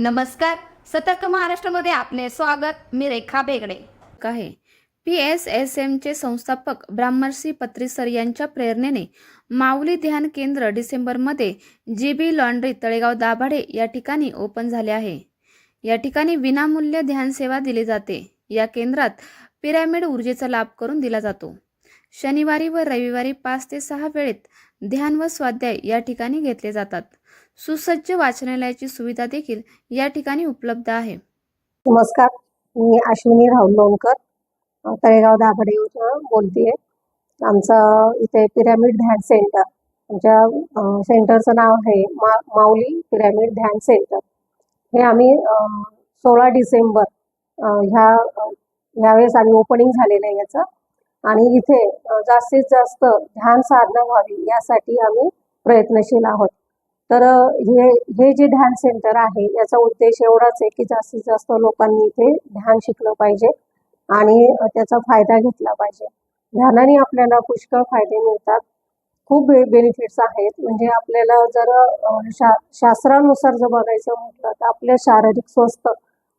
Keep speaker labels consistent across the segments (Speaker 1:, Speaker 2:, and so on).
Speaker 1: नमस्कार. सतर्क महाराष्ट्रामध्ये आपले स्वागत. मी रेखा बेगडे.
Speaker 2: आहे. पी एस एस एमचे संस्थापक ब्राह्मर्षी पत्रीसर यांच्या प्रेरणेने माऊली ध्यान केंद्र डिसेंबरमध्ये G B laundry Talegaon Dabhade या ठिकाणी ओपन झाले आहे. या ठिकाणी विनामूल्य ध्यान सेवा दिली जाते. या केंद्रात पिरॅमिड ऊर्जेचा लाभ करून दिला जातो. शनिवारी व रविवारी पाच ते सहा वेळेत ध्यान व स्वाध्याय या ठिकाणी घेतले जातात. सुसज्ज वाचनालयाची सुविधा देखील या ठिकाणी उपलब्ध आहे.
Speaker 3: नमस्कार मी अश्विनी राहुल लोणकर तळेगाव दाभडे बोलतेय. आमचं इथे पिरॅमिड ध्यान सेंटर आमच्या सेंटरचं नाव आहे मा माऊली पिरॅमिड ध्यान सेंटर. हे आम्ही सोळा डिसेंबर ह्या ह्यावेळेस आम्ही ओपनिंग झालेलं आहे याचं. आणि इथे जास्तीत जास्त ध्यान साधना व्हावी यासाठी आम्ही प्रयत्नशील आहोत. तर हे हे जे ध्यान सेंटर आहे याचा उद्देश एवढाच आहे की जास्तीत जास्त लोकांनी इथे ध्यान शिकलं पाहिजे आणि त्याचा फायदा घेतला पाहिजे. ध्यानाने आपल्याला पुष्कळ फायदे मिळतात. खूप बेनिफिट्स आहेत. म्हणजे आपल्याला जर शा शास्त्रानुसार जर बघायचं म्हटलं तर आपलं शारीरिक स्वस्थ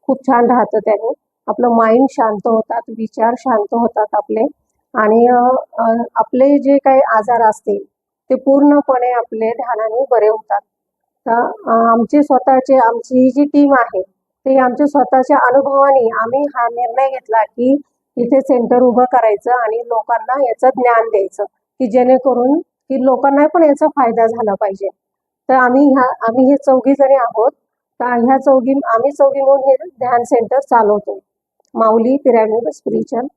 Speaker 3: खूप छान राहतं त्याने. आपलं माइंड शांत होतात विचार शांत होतात आपले. आणि आपले जे काही आजार असतील ते पूर्णपणे आपले ध्यानाने बरे होतात. तर आमची आमचे स्वतःचे आमची ही जी टीम आहे ते आमच्या स्वतःच्या अनुभवाने आम्ही हा निर्णय घेतला की इथे सेंटर उभं करायचं आणि लोकांना याचं ज्ञान द्यायचं की जेणेकरून की लोकांना पण याचा फायदा झाला पाहिजे. तर आम्ही ह्या आम्ही हे चौघी जणी आहोत. तर ह्या चौघी आम्ही चौघी म्हणून हे ध्यान सेंटर चालवतो. माऊली पिरॅमिड स्पिरिच्युअल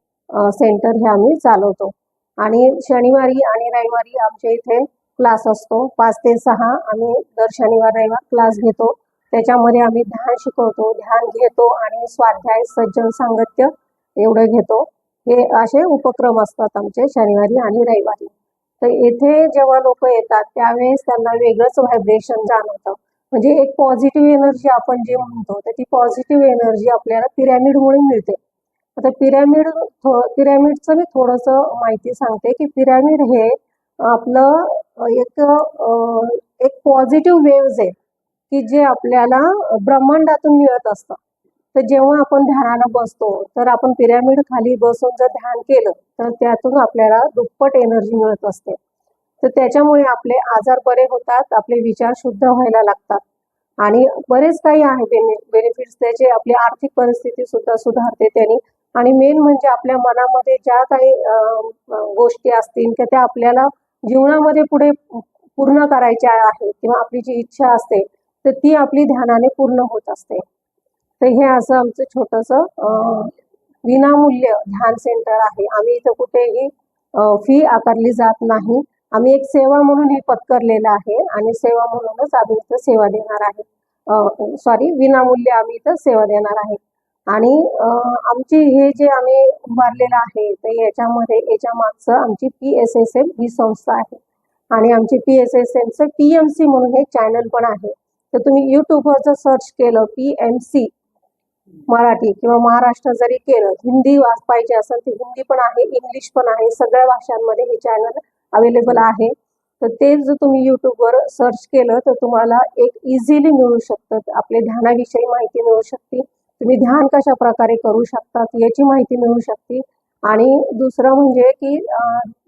Speaker 3: सेंटर हे आम्ही चालवतो. आणि शनिवारी आणि रविवारी आमच्या इथे क्लास असतो. पाच ते सहा आम्ही दर शनिवार रविवार क्लास घेतो. त्याच्यामध्ये आम्ही ध्यान शिकवतो ध्यान घेतो आणि स्वाध्याय सज्जन सांगत्य एवढं घेतो. हे असे उपक्रम असतात आमचे शनिवारी आणि रविवारी. तर येथे जेव्हा लोक येतात त्यावेळेस त्यांना वेगळंच व्हायब्रेशन जाणवतं. म्हणजे एक पॉझिटिव्ह एनर्जी आपण जे म्हणतो तर ती पॉझिटिव्ह एनर्जी आपल्याला पिरॅमिडमुळे मिळते. आता पिरॅमिड पिरॅमिडचं मी थोडंसं माहिती सांगते की पिरॅमिड हे आपलं एक एक पॉझिटिव्ह वेव्ज आहे की जे आपल्याला ब्रह्मांडातून मिळत असतं. तर जेव्हा आपण ध्यानाला बसतो तर आपण पिरॅमिड खाली बसून जर ध्यान केलं तर त्यातून आपल्याला दुप्पट एनर्जी मिळत असते. तर त्याच्यामुळे आपले आजार बरे होतात आपले विचार शुद्ध व्हायला लागतात. आणि बरेच काही आहे बेनिफिट्स त्याचे आपली आर्थिक परिस्थिती सुद्धा सुधारते त्यांनी आणि मेन म्हणजे आपल्या मनामध्ये ज्या काही गोष्टी असतील की त्या आपल्याला जीवनामध्ये पुढे पूर्ण करायच्या आहे किंवा आपली जी इच्छा असते तर ती आपली ध्यानाने पूर्ण होत असते. तर हे असं आमचं छोटंसं विनामूल्य ध्यान सेंटर आहे. आम्ही इथं कुठेही फी आकारली जात नाही. आम्ही एक सेवा म्हणून हे पत्करलेलं आहे आणि सेवा म्हणूनच आम्ही इथं सेवा देणार आहे. सॉरी विनामूल्य आम्ही इथं सेवा देणार आहे. आणि आमची हे जे आम्ही उभारलेलं आहे तर याच्यामध्ये याच्या मागचं आमची पी एस एस एम ही संस्था आहे. आणि आमची पी एस एस एमचं पी एम सी म्हणून हे चॅनल पण आहे. तर तुम्ही यूट्यूबवर जर सर्च केलं पी एम सी मराठी किंवा महाराष्ट्र जरी केलं हिंदी वाच पाहिजे असेल तर हिंदी पण आहे इंग्लिश पण आहे सगळ्या भाषांमध्ये हे चॅनल अवेलेबल आहे. तर ते जर तुम्ही युट्यूबवर सर्च केलं तर तुम्हाला एक इझिली मिळू शकतं. आपले ध्यानाविषयी माहिती मिळू शकते. तुम्ही ध्यान कशा प्रकारे करू शकतात याची माहिती मिळू शकते. आणि दुसरं म्हणजे की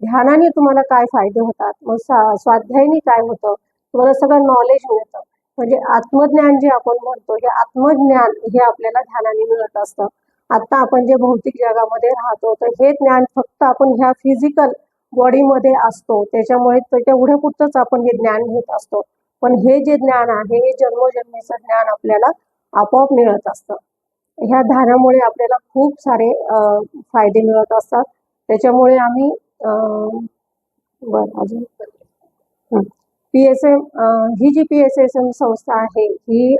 Speaker 3: ध्यानाने तुम्हाला काय फायदे होतात? मग स्वाध्यायाने काय होतं? तुम्हाला सगळं नॉलेज मिळतं. म्हणजे आत्मज्ञान जे आपण म्हणतो हे आत्मज्ञान हे आपल्याला ध्यानाने मिळत असतं. आता आपण जे भौतिक जगामध्ये राहतो तर हे ज्ञान फक्त आपण ह्या फिजिकल बॉडीमध्ये असतो. त्याच्यामुळे तेवढं तेवढ्या पुरतंच आपण हे ज्ञान घेत असतो. पण हे जे ज्ञान आहे हे जन्मोजन्मीचं ज्ञान आपल्याला आपोआप मिळत असतं. ह्या ध्यानामुळे आपल्याला खूप सारे फायदे मिळत असतात. त्याच्यामुळे आम्ही बर बरं अजून पी एस एम ही जी पी एस एस एम संस्था आहे ही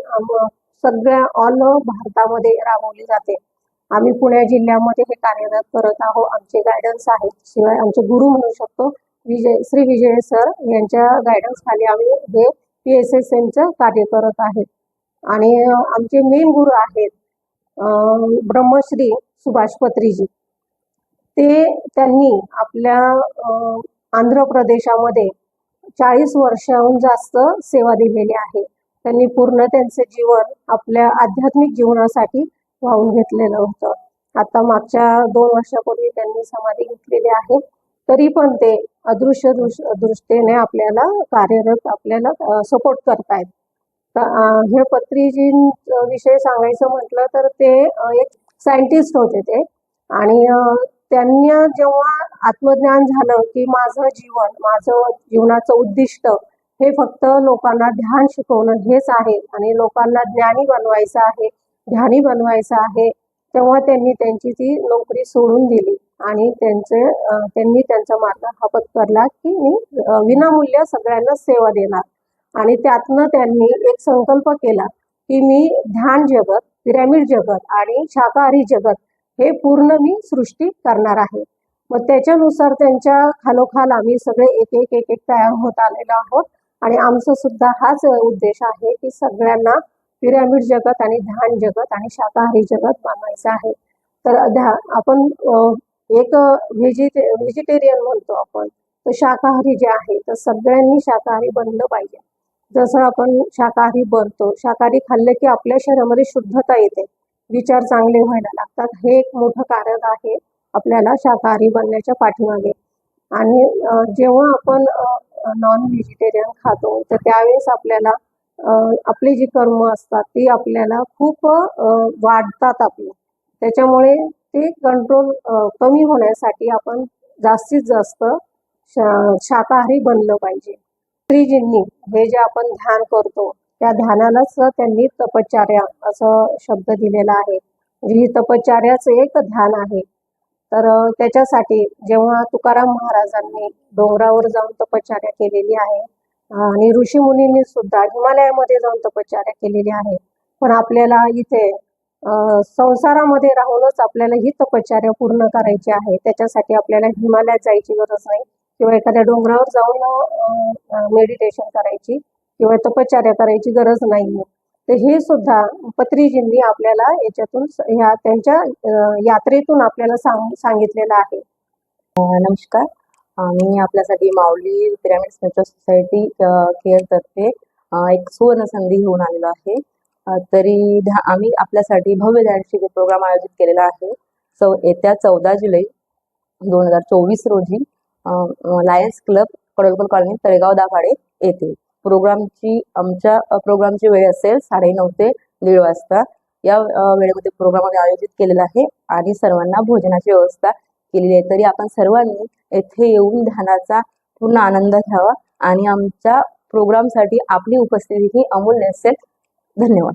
Speaker 3: सगळ्या ऑल भारतामध्ये राबवली जाते. आम्ही पुणे जिल्ह्यामध्ये हे कार्यरत करत आहोत. आमचे गायडन्स आहेत. शिवाय आमचे गुरु म्हणू शकतो विजय श्री विजय सर यांच्या गायडन्स खाली आम्ही हे पी एस एस एमचं कार्य करत आहेत. आणि आमचे मेन गुरु आहेत. ब्रह्मश्री सुभाष पत्रीजी. ते त्यांनी आपल्या आंध्र प्रदेशामध्ये चाळीस वर्षाहून जास्त सेवा दिलेली आहे. त्यांनी पूर्ण त्यांचे जीवन आपल्या आध्यात्मिक जीवनासाठी वाहून घेतलेलं होतं. आता मागच्या दोन वर्षापूर्वी त्यांनी समाधी घेतलेली आहे. तरी पण ते अदृश्य दृष्टीने आपल्याला कार्यरत आपल्याला सपोर्ट करतायत. हे पत्रीजीं विषयी सांगायचं म्हटलं तर ते एक सायंटिस्ट होते ते. आणि त्यांनी त्यांना जेव्हा आत्मज्ञान झालं की माझं जीवन माझं जीवनाचं उद्दिष्ट हे फक्त लोकांना ध्यान शिकवणं हेच आहे आणि लोकांना ज्ञानी बनवायचं आहे ध्यानी बनवायचं आहे तेव्हा त्यांनी त्यांची ती नोकरी सोडून दिली. आणि त्यांचे त्यांनी त्यांचा मार्ग हा पत्करला की मी विनामूल्य सगळ्यांना सेवा देणार. आणि त्यातनं त्यांनी एक संकल्प केला की मी ध्यान जगत पिरॅमिड जगत आणि शाकाहारी जगत हे पूर्ण मी सृष्टी करणार आहे. मग त्याच्यानुसार त्यांच्या खालोखाल आम्ही सगळे एक एक एक एक तयार होत आलेलो आहोत. आणि आमचं सुद्धा हाच उद्देश आहे की सगळ्यांना पिरॅमिड जगत आणि ध्यान जगत आणि शाकाहारी जगत मानायचं आहे. तर आपण एक व्हेजिटे व्हेजिटेरियन म्हणतो आपण. तर शाकाहारी जे आहे तर सगळ्यांनी शाकाहारी बनलं पाहिजे. जसं आपण शाकाहारी बनतो शाकाहारी खाल्लं की आपल्या शरीरामध्ये शुद्धता येते. विचार चांगले व्हायला लागतात. हे एक मोठं कारण आहे आपल्याला शाकाहारी बनण्याच्या पाठीमागे. आणि जेव्हा आपण नॉन व्हेजिटेरियन खातो तर त्यावेळेस आपल्याला आपली जी कर्म असतात ती आपल्याला खूप वाढतात आपले. त्याच्यामुळे ते कंट्रोल कमी होण्यासाठी आपण जास्तीत जास्त शा- शाकाहारी बनलं पाहिजे. श्रीजींनी हे जे आपण ध्यान करतो त्या ध्यानालाच त्यांनी तपश्चर्या असं शब्द दिलेला आहे. म्हणजे ही तपश्चर्याचं एक ध्यान आहे. तर त्याच्यासाठी जेव्हा तुकाराम महाराजांनी डोंगरावर जाऊन तपश्चर्या केलेली आहे आणि ऋषी मुनींनी सुद्धा हिमालयामध्ये जाऊन तपश्चर्या केलेली आहे पण आपल्याला इथे संसारामध्ये राहूनच आपल्याला ही तपश्चर्या पूर्ण करायची आहे. त्याच्यासाठी आपल्याला हिमालयात जायची गरज नाही. किंवा एखाद्या डोंगरावर जाऊन मेडिटेशन करायची किंवा तपश्चर्या करायची गरज नाही तर हे सुद्धा पत्रीजींनी आपल्याला याच्यातून ह्या त्यांच्या यात्रेतून आपल्याला सांग सांगितलेलं आहे.
Speaker 4: नमस्कार. मी आपल्यासाठी Mauli pyramid spiritual society care तर्फे एक सुवर्ण संधी घेऊन आलेलो आहे. तरी ध्या आम्ही आपल्यासाठी भव्य ध्यान शिबिर प्रोग्राम आयोजित केलेला आहे. चौ येत्या चौदा जुलै दोन हजार चोवीस रोजी. Lions club Kadolkar colony Talegaon Dabhade येथे. प्रोग्रामची आमच्या प्रोग्रामची वेळ असेल साडे नऊ ते दीड वाजता. या वेळेमध्ये प्रोग्राम आम्ही आयोजित केलेला आहे आणि सर्वांना भोजनाची व्यवस्था केलेली आहे. तरी आपण सर्वांनी येथे येऊन ध्यानाचा पूर्ण आनंद घ्यावा आणि आमच्या प्रोग्रामसाठी आपली उपस्थिती ही अमूल्य असेल. धन्यवाद.